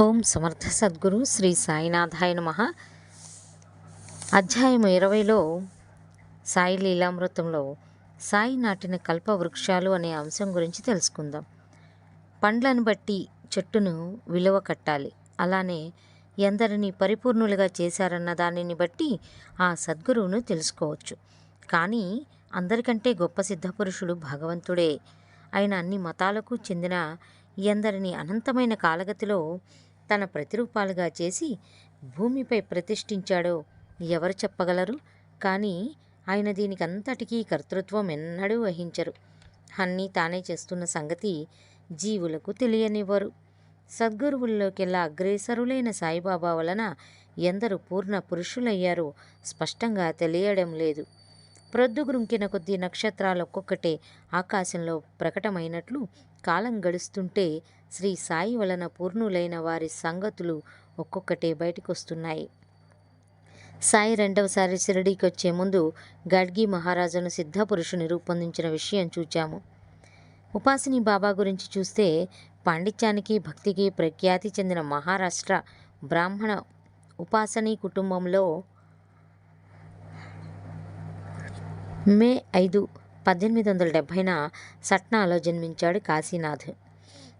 ఓం సమర్థ సద్గురు శ్రీ సాయినాథాయ నమ. అధ్యాయం ఇరవైలో సాయి లీలామృతంలో సాయి నాటిన కల్ప వృక్షాలు అనే అంశం గురించి తెలుసుకుందాం. పండ్లను బట్టి చెట్టును విలువ కట్టాలి. అలానే ఎందరిని పరిపూర్ణులుగా చేశారన్న దానిని బట్టి ఆ సద్గురువును తెలుసుకోవచ్చు. కానీ అందరికంటే గొప్ప సిద్ధపురుషుడు భగవంతుడే. ఆయన అన్ని మతాలకు చెందిన ఎందరిని అనంతమైన కాలగతిలో తన ప్రతిరూపాలుగా చేసి భూమిపై ప్రతిష్ఠించాడో ఎవరు చెప్పగలరు? కానీ ఆయన దీనికి అంతటికీ కర్తృత్వం ఎన్నడూ వహించరు. అన్నీ తానే చేస్తున్న సంగతి జీవులకు తెలియనివ్వరు. సద్గురువుల్లోకెల్లా అగ్రేసరులైన సాయిబాబా వలన ఎందరు పూర్ణ పురుషులయ్యారో స్పష్టంగా తెలియడం లేదు. ప్రొద్దుగురుంకిన కొద్ది నక్షత్రాలు ఒక్కొక్కటే ఆకాశంలో ప్రకటమైనట్లు కాలం గడుస్తుంటే శ్రీ సాయి వలన పూర్ణులైన వారి సంగతులు ఒక్కొక్కటే బయటకొస్తున్నాయి. సాయి రెండవసారి షిరిడీకి వచ్చే ముందు గడ్గి మహారాజును సిద్ధపురుషుని రూపొందించిన విషయం చూచాము. ఉపాసిని బాబా గురించి చూస్తే పాండిత్యానికి భక్తికి ప్రఖ్యాతి చెందిన మహారాష్ట్ర బ్రాహ్మణ ఉపాసనీ కుటుంబంలో మే ఐదు పద్దెనిమిది వందల డెబ్భైన సట్నాలో జన్మించాడు కాశీనాథ్.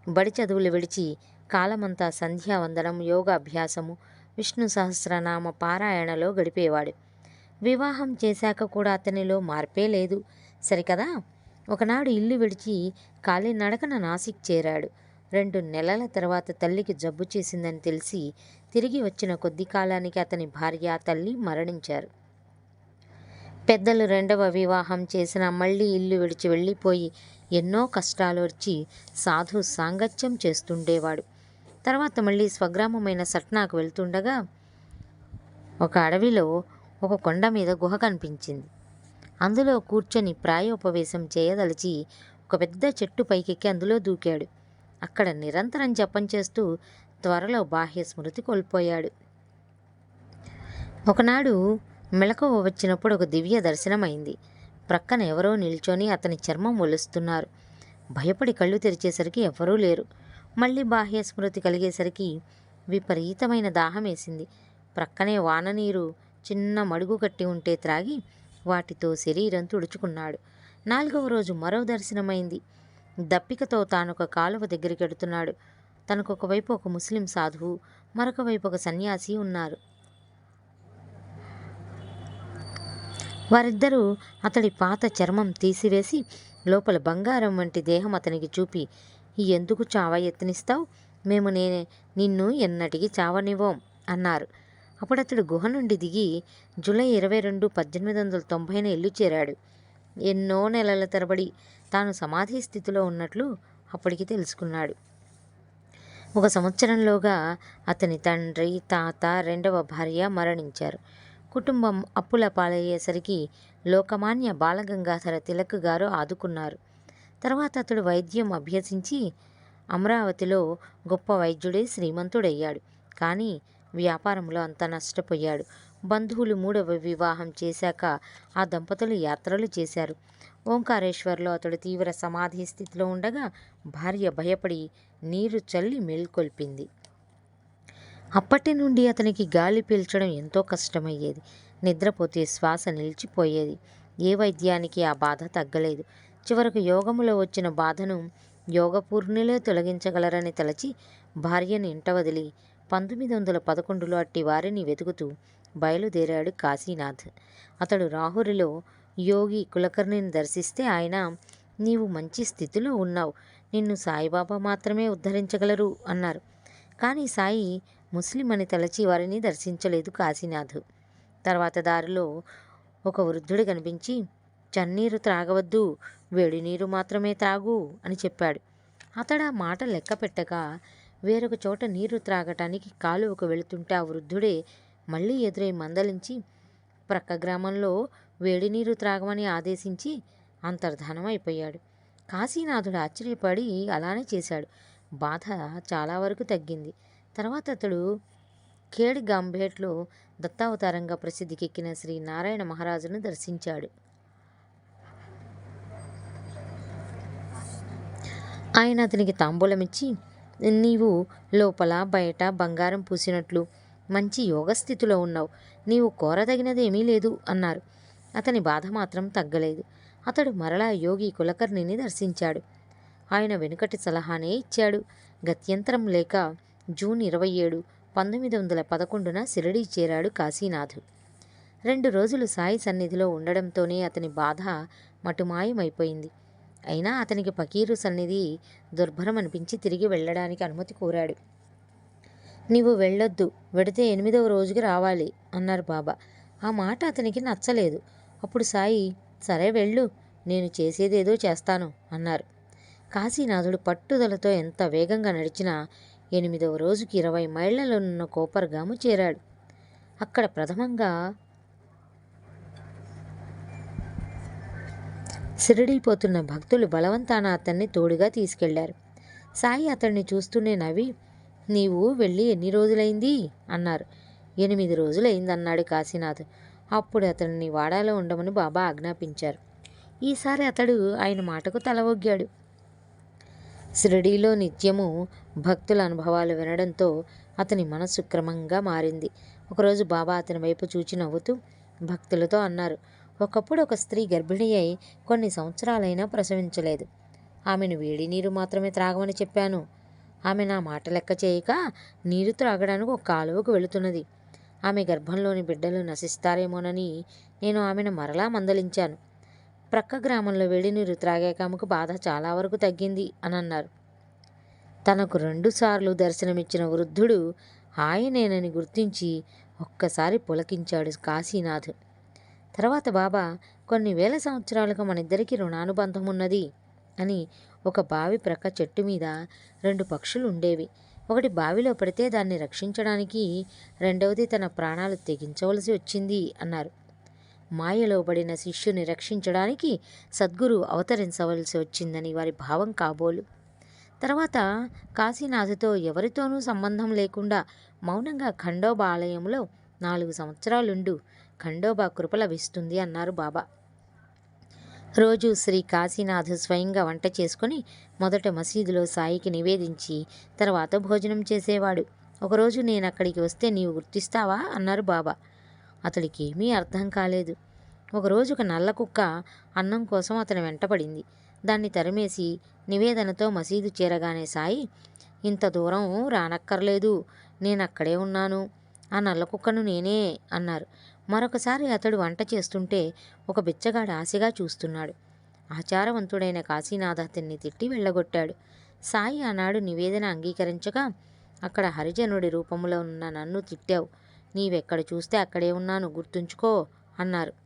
బడి చదువులు విడిచి కాలమంతా సంధ్యావందనం యోగాభ్యాసము విష్ణు సహస్రనామ పారాయణలో గడిపేవాడు. వివాహం చేశాక కూడా అతనిలో మార్పే లేదు. సరికదా? ఒకనాడు ఇల్లు విడిచి కాలినడకన నాసిక్ చేరాడు. రెండు నెలల తర్వాత తల్లికి జబ్బు చేసిందని తెలిసి తిరిగి వచ్చిన కొద్ది కాలానికి అతని భార్య తల్లి మరణించారు. పెద్దలు రెండవ వివాహం చేసిన మళ్ళీ ఇల్లు విడిచి వెళ్ళిపోయి ఎన్నో కష్టాలు వచ్చి సాధు సాంగత్యం చేస్తుండేవాడు. తర్వాత మళ్ళీ స్వగ్రామమైన సట్నాకు వెళ్తుండగా ఒక అడవిలో ఒక కొండ మీద గుహ కనిపించింది. అందులో కూర్చొని ప్రాయోపవేశం చేయదలిచి ఒక పెద్ద చెట్టు పైకెక్కి అందులో దూకాడు. అక్కడ నిరంతరం జపం చేస్తూ త్వరలో బాహ్య స్మృతి కోల్పోయాడు. ఒకనాడు మెలకువ వచ్చినప్పుడు ఒక దివ్య దర్శనమైంది. ప్రక్కన ఎవరో నిల్చొని అతని చర్మం ఒలుస్తున్నారు. భయపడి కళ్ళు తెరిచేసరికి ఎవరూ లేరు. మళ్ళీ బాహ్య స్మృతి కలిగేసరికి విపరీతమైన దాహం వేసింది. ప్రక్కనే వాననీరు చిన్న మడుగు కట్టి ఉంటే త్రాగి వాటితో శరీరం తుడుచుకున్నాడు. నాలుగవ రోజు మరో దర్శనమైంది. దప్పికతో తానొక కాలువ దగ్గరికి ఎడుతున్నాడు. తనకొకవైపు ఒక ముస్లిం సాధువు మరొక వైపు ఒక సన్యాసి ఉన్నారు. వారిద్దరూ అతడి పాత చర్మం తీసివేసి లోపల బంగారం వంటి దేహం అతనికి చూపి ఎందుకు చావ యత్నిస్తావు? మేము నేనే నిన్ను ఎన్నటికీ చావనివ్వం అన్నారు. అప్పుడు అతడు గుహ నుండి దిగి జూలై ఇరవై రెండు పద్దెనిమిది వందల తొంభైన ఇల్లు చేరాడు. ఎన్నో నెలల తరబడి తాను సమాధి స్థితిలో ఉన్నట్లు అప్పటికి తెలుసుకున్నాడు. ఒక సంవత్సరంలోగా అతని తండ్రి తాత రెండవ భార్య మరణించారు. కుటుంబం అప్పుల పాలయ్యేసరికి లోకమాన్య బాలగంగాధర తిలక్ గారు ఆదుకున్నారు. తర్వాత అతడు వైద్యం అభ్యసించి అమరావతిలో గొప్ప వైద్యుడే శ్రీమంతుడయ్యాడు. కానీ వ్యాపారంలో అంత నష్టపోయాడు. బంధువులు మూడవ వివాహం చేశాక ఆ దంపతులు యాత్రలు చేశారు. ఓంకారేశ్వర్లో అతడు తీవ్ర సమాధి స్థితిలో ఉండగా భార్య భయపడి నీరు చల్లి మేల్కొల్పింది. అప్పటి నుండి అతనికి గాలి పీల్చడం ఎంతో కష్టమయ్యేది. నిద్రపోతే శ్వాస నిలిచిపోయేది. ఏ వైద్యానికి ఆ బాధ తగ్గలేదు. చివరకు యోగములో వచ్చిన బాధను యోగపూర్ణిలే తొలగించగలరని తలచి భార్యను ఇంట వదిలి పంతొమ్మిది వందల పదకొండులో అట్టి వారిని వెతుకుతూ బయలుదేరాడు కాశీనాథ్. అతడు రాహురిలో యోగి కులకర్ణిని దర్శిస్తే ఆయన నీవు మంచి స్థితిలో ఉన్నావు. నిన్ను సాయిబాబా మాత్రమే ఉద్ధరించగలరు అన్నారు. కానీ సాయి ముస్లిం అని తలచి వారిని దర్శించలేదు కాశీనాథ్. తర్వాత దారిలో ఒక వృద్ధుడు కనిపించి చన్నీరు త్రాగవద్దు వేడి నీరు మాత్రమే త్రాగు అని చెప్పాడు. అతడు ఆ మాట లెక్క పెట్టక వేరొక చోట నీరు త్రాగటానికి కాలువకు వెళుతుంటే ఆ వృద్ధుడే మళ్ళీ ఎదురై మందలించి ప్రక్క గ్రామంలో వేడి నీరు త్రాగమని ఆదేశించి అంతర్ధానం అయిపోయాడు. కాశీనాథుడు ఆశ్చర్యపడి అలానే చేశాడు. బాధ చాలా వరకు తగ్గింది. తర్వాత అతడు ఖేడ్ గాంభేట్లో దత్తావతారంగా ప్రసిద్ధికెక్కిన శ్రీ నారాయణ మహారాజును దర్శించాడు. ఆయన అతనికి తాంబూలమిచ్చి నీవు లోపల బయట బంగారం పూసినట్లు మంచి యోగస్థితిలో ఉన్నావు. నీవు కోరదగినదేమీ లేదు అన్నారు. అతని బాధ మాత్రం తగ్గలేదు. అతడు మరలా యోగి కులకర్ణిని దర్శించాడు. ఆయన వెనుకటి సలహానే ఇచ్చాడు. గత్యంతరం లేక జూన్ ఇరవై ఏడు పంతొమ్మిది వందల పదకొండున షిరిడీ చేరాడు కాశీనాథు రెండు రోజులు సాయి సన్నిధిలో ఉండడంతోనే అతని బాధ మటుమాయమైపోయింది. అయినా అతనికి పకీరు సన్నిధి దుర్భరం అనిపించి తిరిగి వెళ్ళడానికి అనుమతి కోరాడు. నీవు వెళ్ళొద్దు వెడితే ఎనిమిదవ రోజుకి రావాలి అన్నారు బాబా. ఆ మాట అతనికి నచ్చలేదు. అప్పుడు సాయి సరే వెళ్ళు నేను చేసేదేదో చేస్తాను అన్నారు. కాశీనాథుడు పట్టుదలతో ఎంత వేగంగా నడిచినా ఎనిమిదవ రోజుకి ఇరవై మైళ్ళలోనున్న కోపర్గాము చేరాడు. అక్కడ ప్రథమంగా షిరిడీపోతున్న భక్తులు బలవంతాన అతన్ని తోడుగా తీసుకెళ్ళారు. సాయి అతన్ని చూస్తూనే నవ్వి నీవు వెళ్ళి ఎన్ని రోజులైంది? అన్నారు. ఎనిమిది రోజులైందన్నాడు కాశీనాథ్. అప్పుడు అతన్ని వాడాలో ఉండమని బాబా ఆజ్ఞాపించారు. ఈసారి అతడు ఆయన మాటకు తల ఒగ్గాడు షిరిడీలో నిత్యము భక్తుల అనుభవాలు వినడంతో అతని మనసు క్రమంగా మారింది. ఒకరోజు బాబా అతని వైపు చూచి నవ్వుతూ భక్తులతో అన్నారు ఒకప్పుడు ఒక స్త్రీ గర్భిణి అయి కొన్ని సంవత్సరాలైనా ప్రసవించలేదు. ఆమెను వేడి నీరు మాత్రమే త్రాగమని చెప్పాను. ఆమె నా మాట లెక్క చేయక నీరు త్రాగడానికి ఒక కాలువకు వెళుతున్నది. ఆమె గర్భంలోని బిడ్డలు నశిస్తారేమోనని నేను ఆమెను మరలా మందలించాను. ప్రక్క గ్రామంలో వేడి నీరు త్రాగాక ఆమెకు బాధ చాలా వరకు తగ్గింది అని అన్నారు. తనకు రెండుసార్లు దర్శనమిచ్చిన వృద్ధుడు ఆయనేనని గుర్తించి ఒక్కసారి పులకించాడు కాశీనాథ్. తర్వాత బాబా కొన్ని వేల సంవత్సరాలుగా మనిద్దరికీ రుణానుబంధం ఉన్నది అని ఒక బావి ప్రక్క చెట్టు మీద రెండు పక్షులు ఉండేవి. ఒకటి బావిలో పడితే దాన్ని రక్షించడానికి రెండవది తన ప్రాణాలు తెగించవలసి వచ్చింది అన్నారు. మాయలో పడిన శిష్యుని రక్షించడానికి సద్గురు అవతరించవలసి వచ్చిందని వారి భావం కాబోలు. తర్వాత కాశీనాథుతో ఎవరితోనూ సంబంధం లేకుండా మౌనంగా ఖండోబా ఆలయంలో నాలుగు సంవత్సరాలుండు ఖండోబా కృప లభిస్తుంది అన్నారు బాబా. రోజు శ్రీ కాశీనాథ్ స్వయంగా వంట చేసుకుని మొదట మసీదులో సాయికి నివేదించి తర్వాత భోజనం చేసేవాడు. ఒకరోజు నేను అక్కడికి వస్తే నీవు గుర్తిస్తావా? అన్నారు బాబా. అతడికి ఏమీ అర్థం కాలేదు. ఒకరోజు ఒక నల్ల కుక్క అన్నం కోసం అతని వెంటపడింది దాన్ని తరిమేసి నివేదనతో మసీదు చేరగానే సాయి ఇంత దూరం రానక్కర్లేదు. నేను అక్కడే ఉన్నాను. ఆ నల్ల కుక్కను నేనే అన్నారు. మరొకసారి అతడు వంట చేస్తుంటే ఒక బిచ్చగాడు ఆశగా చూస్తున్నాడు. ఆచారవంతుడైన కాశీనాథ అతన్ని తిట్టి వెళ్ళగొట్టాడు. సాయి ఆనాడు నివేదన అంగీకరించగా అక్కడ హరిజనుడి రూపంలో ఉన్న నన్ను తిట్టావు. నీవెక్కడ చూస్తే అక్కడే ఉన్నాను. గుర్తుంచుకో అన్నారు.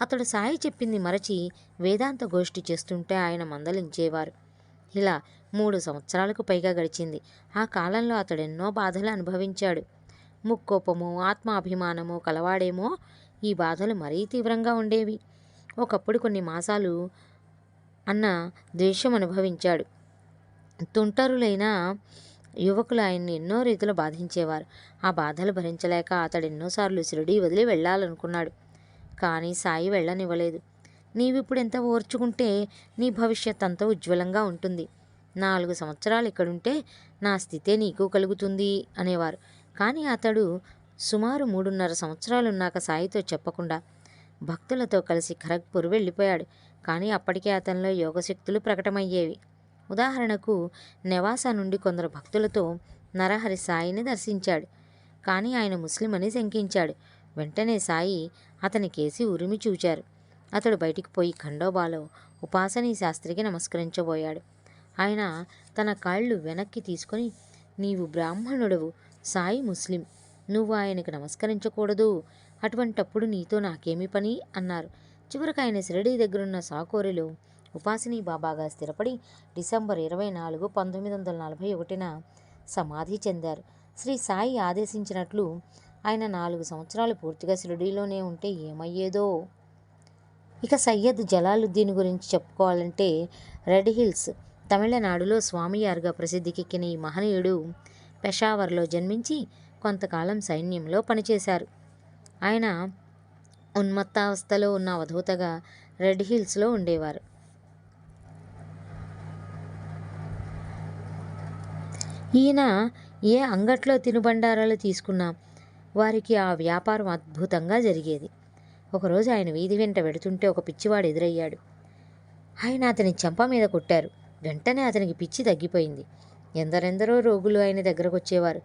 అతడు సాయి చెప్పింది మరచి వేదాంత గోష్ఠి చేస్తుంటే ఆయన మందలించేవారు. ఇలా మూడు సంవత్సరాలకు పైగా గడిచింది. ఆ కాలంలో అతడు ఎన్నో బాధలు అనుభవించాడు. ముక్కోపము ఆత్మాభిమానము కలవాడేమో ఈ బాధలు మరీ తీవ్రంగా ఉండేవి. ఒకప్పుడు కొన్ని మాసాలు అన్న ద్వేషం అనుభవించాడు. తుంటరులైన యువకులు ఆయన్ని ఎన్నో రీతిలో బాధించేవారు. ఆ బాధలు భరించలేక అతడు ఎన్నోసార్లు షిరిడి వదిలి వెళ్ళాలనుకున్నాడు. కానీ సాయి వెళ్ళనివ్వలేదు. నీవిప్పుడు ఎంత ఓర్చుకుంటే నీ భవిష్యత్ అంత ఉజ్వలంగా ఉంటుంది. నాలుగు సంవత్సరాలు ఇక్కడుంటే నా స్థితే నీకు కలుగుతుంది అనేవారు. కానీ అతడు సుమారు మూడున్నర సంవత్సరాలున్నాక సాయితో చెప్పకుండా భక్తులతో కలిసి ఖరగ్పూర్ వెళ్ళిపోయాడు. కానీ అప్పటికే అతనిలో యోగశక్తులు ప్రకటమయ్యేవి. ఉదాహరణకు నెవాసా నుండి కొందరు భక్తులతో నరహరి సాయిని దర్శించాడు. కానీ ఆయన ముస్లిం అని శంకించాడు. వెంటనే సాయి అతని కేసి ఉరిమి చూచారు. అతడు బయటికి పోయి ఖండోబాలో ఉపాసనీ శాస్త్రికి నమస్కరించబోయాడు. ఆయన తన కాళ్ళు వెనక్కి తీసుకొని నీవు బ్రాహ్మణుడవు సాయి ముస్లిం. నువ్వు ఆయనకు నమస్కరించకూడదు. అటువంటప్పుడు నీతో నాకేమి పని అన్నారు. చివరికి ఆయన షిరిడీ దగ్గరున్న సాకోరిలో ఉపాసిని బాబాగా స్థిరపడి డిసెంబర్ ఇరవై నాలుగు పంతొమ్మిది వందల నలభై ఒకటిన సమాధి చెందారు. శ్రీ సాయి ఆదేశించినట్లు ఆయన నాలుగు సంవత్సరాలు పూర్తిగా షిరిడీలోనే ఉంటే ఏమయ్యేదో. ఇక సయ్యద్ జలాలుద్దీన్ గురించి చెప్పుకోవాలంటే రెడ్ హిల్స్ తమిళనాడులో స్వామియారుగా ప్రసిద్ధికెక్కిన ఈ మహనీయుడు పెషావర్లో జన్మించి కొంతకాలం సైన్యంలో పనిచేశారు. ఆయన ఉన్మత్తావస్థలో ఉన్న అవధూతగా రెడ్ హిల్స్లో ఉండేవారు. ఈయన ఏ అంగట్లో తినుబండారాలు తీసుకున్నా వారికి ఆ వ్యాపారం అద్భుతంగా జరిగేది. ఒకరోజు ఆయన వీధి వెంట వెడుతుంటే ఒక పిచ్చివాడు ఎదురయ్యాడు. ఆయన అతని చెంప మీద కొట్టారు. వెంటనే అతనికి పిచ్చి తగ్గిపోయింది. ఎందరెందరో రోగులు ఆయన దగ్గరకు వచ్చేవారు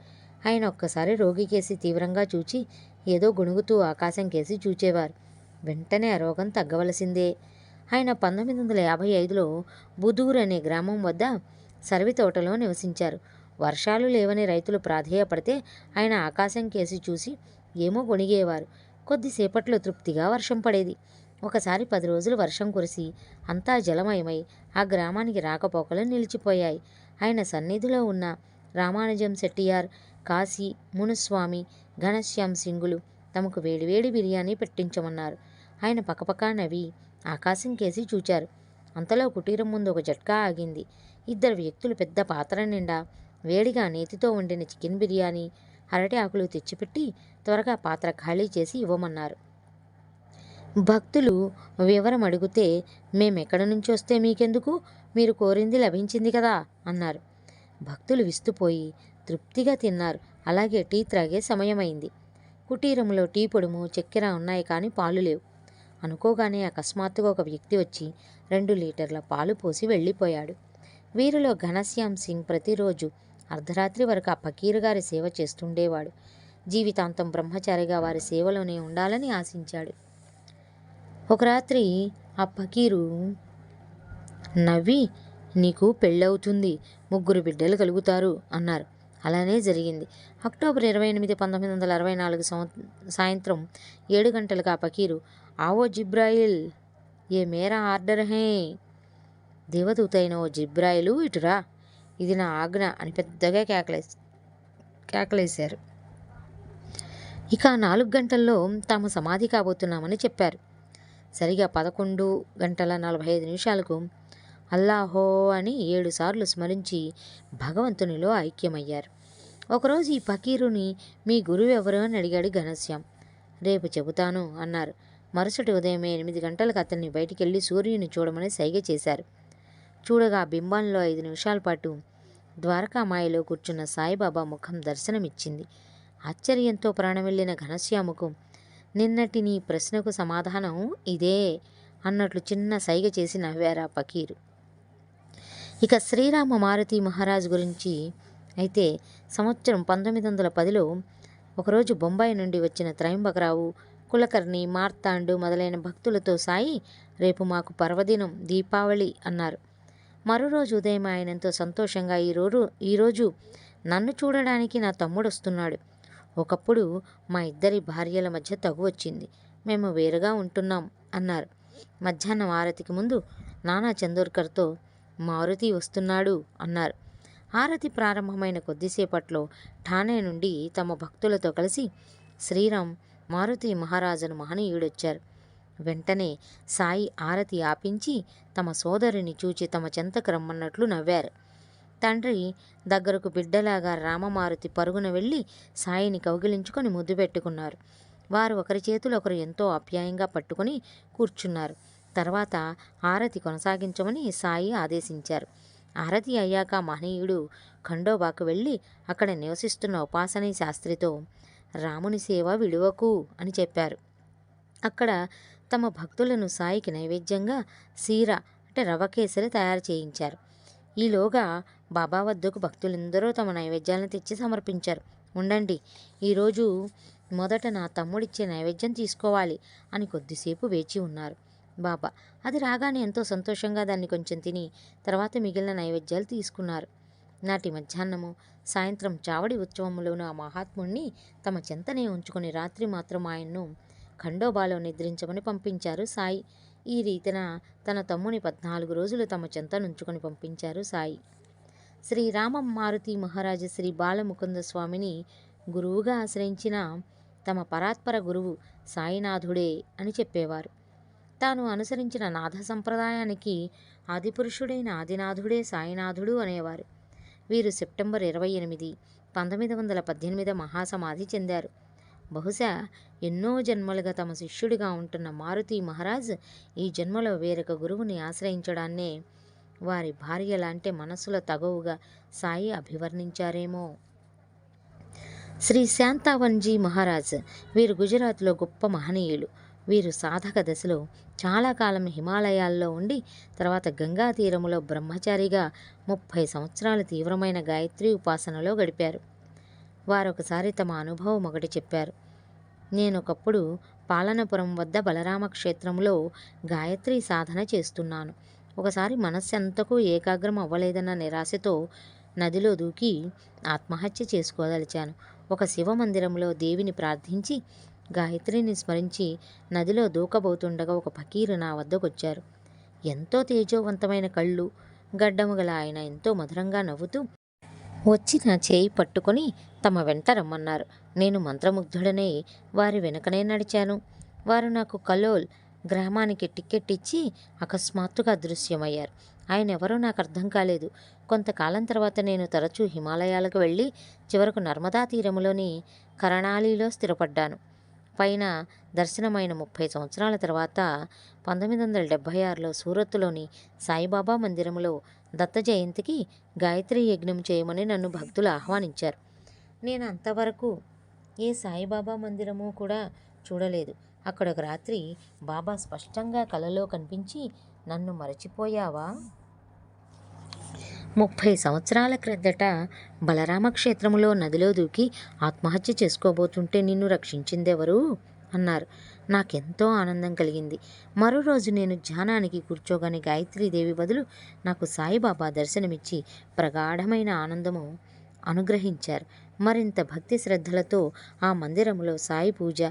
ఆయన ఒక్కసారి రోగి కేసి తీవ్రంగా చూచి ఏదో గొణుగుతూ ఆకాశం కేసి చూచేవారు. వెంటనే ఆ రోగం తగ్గవలసిందే. ఆయన పంతొమ్మిది వందల యాభై ఐదులో బుదూర్ అనే గ్రామం వద్ద సర్వి తోటలో నివసించారు. వర్షాలు లేవని రైతులు ప్రాధేయపడితే ఆయన ఆకాశం కేసి చూసి ఏమో గొణిగేవారు. కొద్దిసేపట్లో తృప్తిగా వర్షం పడేది. ఒకసారి పది రోజులు వర్షం కురిసి అంతా జలమయమై ఆ గ్రామానికి రాకపోకలు నిలిచిపోయాయి. ఆయన సన్నిధిలో ఉన్న రామానుజం శెట్టియార్ కాశీ మునుస్వామి ఘనశ్యామ్ సింగులు తమకు వేడివేడి బిర్యానీ పెట్టించమన్నారు. ఆయన పక్కపక్క నవ్వి ఆకాశం కేసి చూచారు. అంతలో కుటీరం ముందు ఒక జట్కా ఆగింది. ఇద్దరు వ్యక్తులు పెద్ద పాత్ర నిండా వేడిగా నేతితో వండిన చికెన్ బిర్యానీ అరటి ఆకులు తెచ్చిపెట్టి త్వరగా పాత్ర ఖాళీ చేసి ఇవ్వమన్నారు. భక్తులు వివరం అడిగితే మేమెక్కడి నుంచి వస్తే మీకెందుకు? మీరు కోరింది లభించింది కదా అన్నారు. భక్తులు విస్తుపోయి తృప్తిగా తిన్నారు. అలాగే టీ త్రాగే సమయమైంది. కుటీరంలో టీ పొడుము చక్కెర ఉన్నాయి కానీ పాలు లేవు. అనుకోగానే అకస్మాత్తుగా ఒక వ్యక్తి వచ్చి రెండు లీటర్ల పాలు పోసి వెళ్ళిపోయాడు. వీరిలో ఘనశ్యామ్ సింగ్ ప్రతిరోజు అర్ధరాత్రి వరకు ఆ ఫకీర్ గారి సేవ చేస్తుండేవాడు. జీవితాంతం బ్రహ్మచారిగా వారి సేవలోనే ఉండాలని ఆశించాడు. ఒక రాత్రి ఆ ఫకీరు నవ్వి నీకు పెళ్ళవుతుంది. ముగ్గురు బిడ్డలు కలుగుతారు అన్నారు. అలానే జరిగింది. అక్టోబర్ ఇరవై ఎనిమిది పంతొమ్మిది వందల అరవై నాలుగు సంవ సాయంత్రం ఏడు గంటలకు ఆ ఫకీరు ఆవో జిబ్రాయిల్ ఏ మేరా ఆర్డర్ హే. దేవదూత అయిన ఓ జిబ్రాయిలు ఇటురా. ఇది నా ఆజ్ఞ అని పెద్దగా కేకలే కేకలేశారు. ఇక నాలుగు గంటల్లో తాము సమాధి కాబోతున్నామని చెప్పారు. సరిగా పదకొండు గంటల నలభై ఐదు నిమిషాలకు అల్లాహో అని ఏడుసార్లు స్మరించి భగవంతునిలో ఐక్యమయ్యారు. ఒకరోజు ఈ ఫకీరుని మీ గురువు ఎవరు? అని అడిగాడు ఘనశ్యాం. రేపు చెబుతాను అన్నారు. మరుసటి ఉదయం ఎనిమిది గంటలకు అతన్ని బయటికెళ్ళి సూర్యుని చూడమని సైగ చేశారు. చూడగా బింబంలో ఐదు నిమిషాల పాటు ద్వారకామాయిలో కూర్చున్న సాయిబాబా ముఖం దర్శనమిచ్చింది. ఆశ్చర్యంతో ప్రాణం వెళ్ళిన ఘనశ్యాముకు నిన్నటి నీ ప్రశ్నకు సమాధానం ఇదే అన్నట్లు చిన్న సైగ చేసి నవ్వారా పకీరు ఇక శ్రీరామ మారుతి మహారాజ్ గురించి అయితే సంవత్సరం పంతొమ్మిది వందల పదిలో ఒకరోజు బొంబాయి నుండి వచ్చిన త్రయంబకరావు కులకర్ణి మార్తాండు మొదలైన భక్తులతో సాయి రేపు మాకు పర్వదినం దీపావళి అన్నారు. మరో రోజు ఉదయం ఆయన ఎంతో సంతోషంగా ఈరోజు ఈరోజు నన్ను చూడడానికి నా తమ్ముడు వస్తున్నాడు. ఒకప్పుడు మా ఇద్దరి భార్యల మధ్య తగు వచ్చింది. మేము వేరుగా ఉంటున్నాం అన్నారు. మధ్యాహ్నం ఆరతికి ముందు నానా చందోర్కర్తో మారుతి వస్తున్నాడు అన్నారు. ఆరతి ప్రారంభమైన కొద్దిసేపట్లో ఠానే నుండి తమ భక్తులతో కలిసి శ్రీరామ్ మారుతి మహారాజును మహనీయుడొచ్చారు. వెంటనే సాయి ఆరతి ఆపించి తమ సోదరిని చూచి తమ చెంతకు రమ్మన్నట్లు నవ్వారు. తండ్రి దగ్గరకు బిడ్డలాగా రామమారుతి పరుగున వెళ్ళి సాయిని కౌగిలించుకొని ముద్దు పెట్టుకున్నారు. వారు ఒకరి చేతులు ఒకరు ఎంతో అప్యాయంగా పట్టుకొని కూర్చున్నారు. తర్వాత ఆరతి కొనసాగించమని సాయి ఆదేశించారు. ఆరతి అయ్యాక మహనీయుడు ఖండోబాకు వెళ్ళి అక్కడ నివసిస్తున్న ఉపాసనీ శాస్త్రితో రాముని సేవ విడువకు అని చెప్పారు. అక్కడ తమ భక్తులను సాయికి నైవేద్యంగా సీర అంటే రవ కేసరి తయారు చేయించారు. ఈలోగా బాబా వద్దకు భక్తులందరూ తమ నైవేద్యాలను తెచ్చి సమర్పించారు. ఉండండి ఈరోజు మొదట నా తమ్ముడిచ్చే నైవేద్యం తీసుకోవాలి అని కొద్దిసేపు వేచి ఉన్నారు బాబా. అది రాగానే ఎంతో సంతోషంగా దాన్ని కొంచెం తిని తర్వాత మిగిలిన నైవేద్యాలు తీసుకున్నారు. నాటి మధ్యాహ్నము సాయంత్రం చావడి ఉత్సవంలోనూ ఆ మహాత్ముణ్ణి తమ చెంతనే ఉంచుకొని రాత్రి మాత్రం ఆయన్ను ఖండోబాలో నిద్రించమని పంపించారు సాయి. ఈ రీతిన తన తమ్ముని పద్నాలుగు రోజులు తమ చెంత నుంచుకొని పంపించారు సాయి. శ్రీరామ మారుతి మహారాజు శ్రీ బాలముకుంద స్వామిని గురువుగా ఆశ్రయించిన తమ పరాత్పర గురువు సాయినాథుడే అని చెప్పేవారు. తాను అనుసరించిన నాథ సంప్రదాయానికి ఆదిపురుషుడైన ఆదినాథుడే సాయినాథుడు అనేవారు. వీరు సెప్టెంబర్ ఇరవై ఎనిమిది పంతొమ్మిది వందల పద్దెనిమిది మహాసమాధి చెందారు. బహుశా ఎన్నో జన్మలుగా తమ శిష్యుడిగా ఉంటున్న మారుతి మహారాజ్ ఈ జన్మలో వేరొక గురువుని ఆశ్రయించడాన్నే వారి భార్యలాంటే మనసుల తగవుగా సాయి అభివర్ణించారేమో. శ్రీ శాంతావన్జీ మహారాజ్ వీరు గుజరాత్లో గొప్ప మహనీయులు. వీరు సాధక దశలో చాలా కాలం హిమాలయాల్లో ఉండి తర్వాత గంగా తీరములో బ్రహ్మచారిగా ముప్పై సంవత్సరాలు తీవ్రమైన గాయత్రి ఉపాసనలో గడిపారు. వారొకసారి తమ అనుభవం ఒకటి చెప్పారు. నేను ఒకప్పుడు పాలనపురం వద్ద బలరామ క్షేత్రంలో గాయత్రి సాధన చేస్తున్నాను. ఒకసారి మనస్సెంతకు ఏకాగ్రం అవ్వలేదన్న నిరాశతో నదిలో దూకి ఆత్మహత్య చేసుకోదలిచాను. ఒక శివ మందిరంలో దేవిని ప్రార్థించి గాయత్రిని స్మరించి నదిలో దూకబోతుండగా ఒక ఫకీరు నా వద్దకొచ్చారు. ఎంతో తేజోవంతమైన కళ్ళు గడ్డము గల ఆయన ఎంతో మధురంగా నవ్వుతూ వచ్చి నా చేయి పట్టుకొని తమ వెంట రమ్మన్నారు. నేను మంత్రముగ్ధుడనై వారి వెనుకనే నడిచాను. వారు నాకు కలోల్ గ్రామానికి టికెట్ ఇచ్చి అకస్మాత్తుగా అదృశ్యమయ్యారు ఆయన ఎవరో నాకు అర్థం కాలేదు. కొంతకాలం తర్వాత నేను తరచూ హిమాలయాలకు వెళ్ళి చివరకు నర్మదా తీరములోని కరణాలిలో స్థిరపడ్డాను. పైన దర్శనమైన ముప్పై సంవత్సరాల తర్వాత పంతొమ్మిది వందల డెబ్భై ఆరులో సూరత్తులోని సాయిబాబా మందిరంలో దత్త జయంతికి గాయత్రి యజ్ఞం చేయమని నన్ను భక్తులు ఆహ్వానించారు. నేను అంతవరకు ఏ సాయిబాబా మందిరము కూడా చూడలేదు. అక్కడ ఒక రాత్రి బాబా స్పష్టంగా కలలో కనిపించి నన్ను మరచిపోయావా? ముప్పై సంవత్సరాల క్రిందట బలరామ క్షేత్రములో నదిలో దూకి ఆత్మహత్య చేసుకోబోతుంటే నిన్ను రక్షించిందెవరు? అన్నారు. నాకెంతో ఆనందం కలిగింది. మరో రోజు నేను ధ్యానానికి కూర్చోగానే గాయత్రీదేవి బదులు నాకు సాయిబాబా దర్శనమిచ్చి ప్రగాఢమైన ఆనందము అనుగ్రహించారు. మరింత భక్తి శ్రద్ధలతో ఆ మందిరంలో సాయి పూజ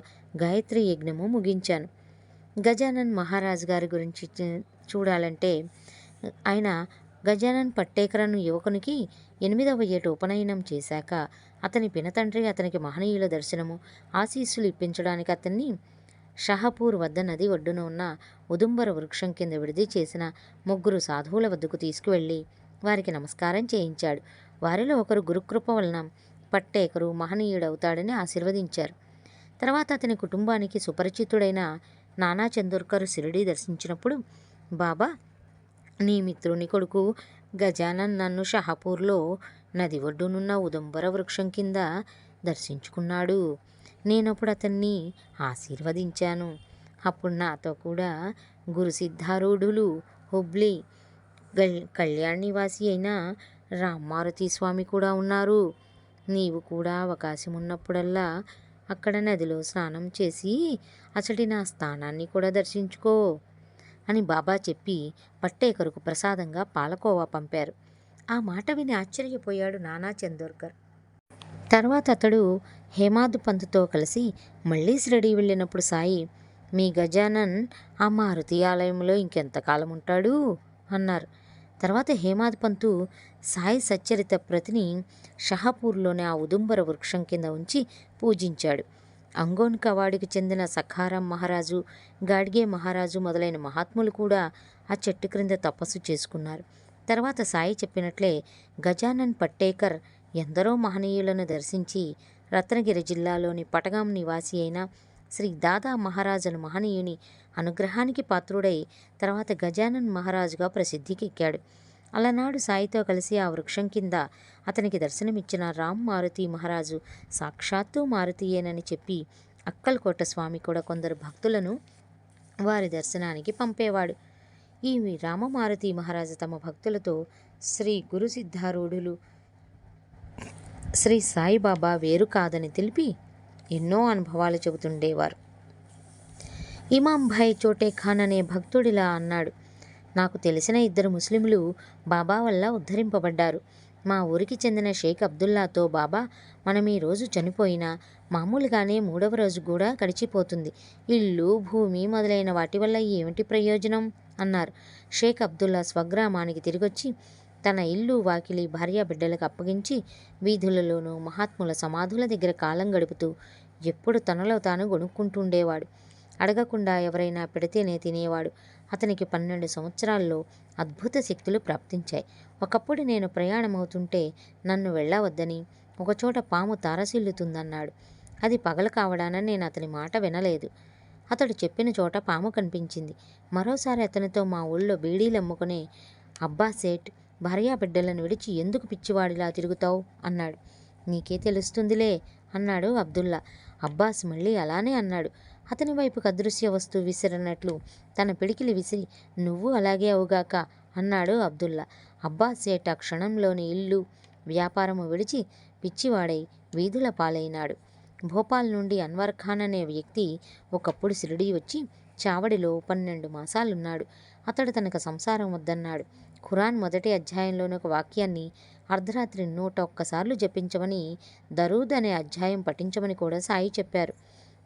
గాయత్రి యజ్ఞము ముగించాను. గజానన్ మహారాజ్ గారి గురించి చూడాలంటే ఆయన గజానన్ పట్టేకరను యువకునికి ఎనిమిదవ ఏట ఉపనయనం చేశాక అతని పినతండ్రి అతనికి మహనీయుల దర్శనము ఆశీస్సులు ఇప్పించడానికి అతన్ని షహపూర్ వద్ద నది ఒడ్డున ఉన్న ఉదుంబర వృక్షం కింద విడిది చేసిన ముగ్గురు సాధువుల వద్దకు తీసుకువెళ్ళి వారికి నమస్కారం చేయించాడు. వారిలో ఒకరు గురుకృప వలన పట్టేకరు మహనీయుడవుతాడని ఆశీర్వదించారు. తర్వాత అతని కుటుంబానికి సుపరిచితుడైన నానా చందోర్కర్ శిరిడి దర్శించినప్పుడు బాబా నీ మిత్రుని కొడుకు గజానన్ నన్ను షహపూర్లో నది ఒడ్డునున్న ఉదంబర వృక్షం కింద దర్శించుకున్నాడు. నేనప్పుడు అతన్ని ఆశీర్వదించాను. అప్పుడు నాతో కూడా గురు సిద్ధారూఢులు హుబ్లీ కళ్యాణ్ నివాసి అయిన రామ్మారుతి స్వామి కూడా ఉన్నారు. నీవు కూడా అవకాశం ఉన్నప్పుడల్లా అక్కడ నదిలో స్నానం చేసి అసటి నా స్థానాన్ని కూడా దర్శించుకో. అని బాబా చెప్పి పట్టేకరుకు ప్రసాదంగా పాలకోవా పంపారు. ఆ మాట విని ఆశ్చర్యపోయాడు నానా చందోర్కర్. తర్వాత అతడు హేమాద్ పంత్తో కలిసి మళ్ళీ షిరిడీ వెళ్ళినప్పుడు సాయి మీ గజానన్ ఆ మారుతి ఆలయంలో ఇంకెంతకాలం ఉంటాడు? అన్నారు. తర్వాత హేమాద్ పంతు సాయి సచ్చరిత ప్రతిని షహాపూర్లోని ఆ ఉదుంబర వృక్షం కింద ఉంచి పూజించాడు. అంగోన్ కవాడికి చెందిన సఖారాం మహారాజు గాడ్గే మహారాజు మొదలైన మహాత్ములు కూడా ఆ చెట్టు క్రింద తపస్సు చేసుకున్నారు. తర్వాత సాయి చెప్పినట్లే గజానన్ పట్టేకర్ ఎందరో మహనీయులను దర్శించి రత్నగిరి జిల్లాలోని పటగాం నివాసి అయిన శ్రీ దాదా మహారాజును మహనీయుని అనుగ్రహానికి పాత్రుడై తర్వాత గజానన్ మహారాజుగా ప్రసిద్ధికెక్కాడు అలనాడు సాయితో కలిసి ఆ వృక్షం కింద అతనికి దర్శనమిచ్చిన రామ్ మారుతి మహారాజు సాక్షాత్తు మారుతీయేనని చెప్పి అక్కల్కోట స్వామి కూడా కొందరు భక్తులను వారి దర్శనానికి పంపేవాడు. ఈ రామమారుతి మహారాజు తమ భక్తులతో శ్రీ గురు సిద్ధారూఢులు శ్రీ సాయిబాబా వేరు కాదని తెలిపి ఎన్నో అనుభవాలు చెబుతుండేవారు. ఇమాం భాయ్ చోటే ఖాన్ అనే భక్తుడిలా అన్నాడు. నాకు తెలిసిన ఇద్దరు ముస్లింలు బాబా వల్ల ఉద్ధరింపబడ్డారు. మా ఊరికి చెందిన షేక్ అబ్దుల్లాతో బాబా మనం ఈ రోజు చనిపోయినా మామూలుగానే మూడవ రోజు కూడా గడిచిపోతుంది. ఇల్లు భూమి మొదలైన వాటి వల్ల ఏమిటి ప్రయోజనం? అన్నారు. షేక్ అబ్దుల్లా స్వగ్రామానికి తిరిగొచ్చి తన ఇల్లు వాకిలి భార్య బిడ్డలకు అప్పగించి వీధులలోనూ మహాత్ముల సమాధుల దగ్గర కాలం గడుపుతూ ఎప్పుడు తనలో తాను గొనుక్కుంటుండేవాడు అడగకుండా ఎవరైనా పెడితేనే తినేవాడు. అతనికి పన్నెండు సంవత్సరాల్లో అద్భుత శక్తులు ప్రాప్తించాయి. ఒకప్పుడు నేను ప్రయాణమవుతుంటే నన్ను వెళ్ళవద్దని ఒకచోట పాము తారసిల్లుతుందన్నాడు. అది పగలు కావడానని నేను అతని మాట వినలేదు. అతడు చెప్పిన చోట పాము కనిపించింది. మరోసారి అతనితో మా ఊళ్ళో బీడీలు అమ్ముకునే అబ్బా సేట్ భార్యా బిడ్డలను విడిచి ఎందుకు పిచ్చివాడిలా తిరుగుతావు? అన్నాడు. నీకే తెలుస్తుందిలే అన్నాడు అబ్దుల్లా. అబ్బాస్ మళ్ళీ అలానే అన్నాడు. అతని వైపుకు అదృశ్య వస్తువు విసిరినట్లు తన పిడికిలి విసిరి నువ్వు అలాగే అవుగాక అన్నాడు అబ్దుల్లా. అబ్బాస్ సేట్ ఆ క్షణంలోని ఇల్లు వ్యాపారము విడిచి పిచ్చివాడై వీధుల పాలైనాడు. భోపాల్ నుండి అన్వర్ ఖాన్ అనే వ్యక్తి ఒకప్పుడు సిరిడి వచ్చి చావడిలో పన్నెండు మాసాలున్నాడు. అతడు తనకు సంసారం వద్దన్నాడు. ఖురాన్ మొదటి అధ్యాయంలోని ఒక వాక్యాన్ని అర్ధరాత్రి నూట ఒక్కసార్లు జపించమని దరూద్ అనే అధ్యాయం పఠించమని కూడా సాయి చెప్పారు.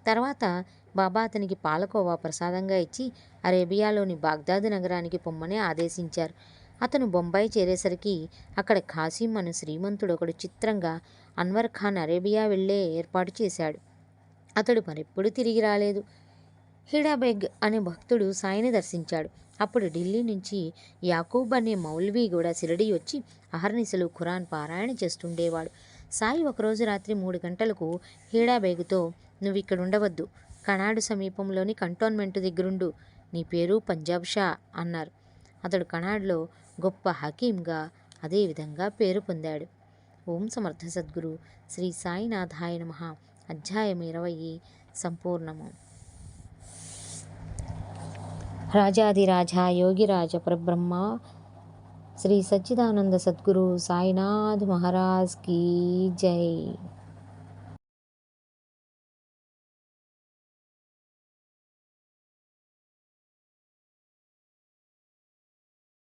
తర్వాత బాబా అతనికి పాలకోవా ప్రసాదంగా ఇచ్చి అరేబియాలోని బాగ్దాద్ నగరానికి పొమ్మని ఆదేశించారు. అతను బొంబాయి చేరేసరికి అక్కడ ఖాసీం అను శ్రీమంతుడు ఒకడు చిత్రంగా అన్వర్ ఖాన్ అరేబియా వెళ్ళే ఏర్పాటు చేశాడు. అతడు మరెప్పుడు తిరిగి రాలేదు. హిడాబెగ్ అనే భక్తుడు సాయిని దర్శించాడు. అప్పుడు ఢిల్లీ నుంచి యాకూబ్ అనే మౌల్వీ కూడా షిరిడీ వచ్చి అహర్నిశలు ఖురాన్ పారాయణ చేస్తుండేవాడు. సాయి ఒకరోజు రాత్రి మూడు గంటలకు హీడాబేగుతో నువ్వు ఇక్కడ ఉండవద్దు కనాడు సమీపంలోని కంటోన్మెంట్ దగ్గరుండు. నీ పేరు పంజాబ్ షా అన్నారు. అతడు కనాడ్లో గొప్ప హకీంగా అదేవిధంగా పేరు పొందాడు. ఓం సమర్థ సద్గురు. శ్రీ సాయినాథాయ నమ. అధ్యాయం ఇరవై సంపూర్ణము. రాజాదిరాజ యోగిరాజ పరబ్రహ్మ శ్రీ సచ్చిదానంద సద్గురు సాయినాథ్ మహారాజ్ కీ జై.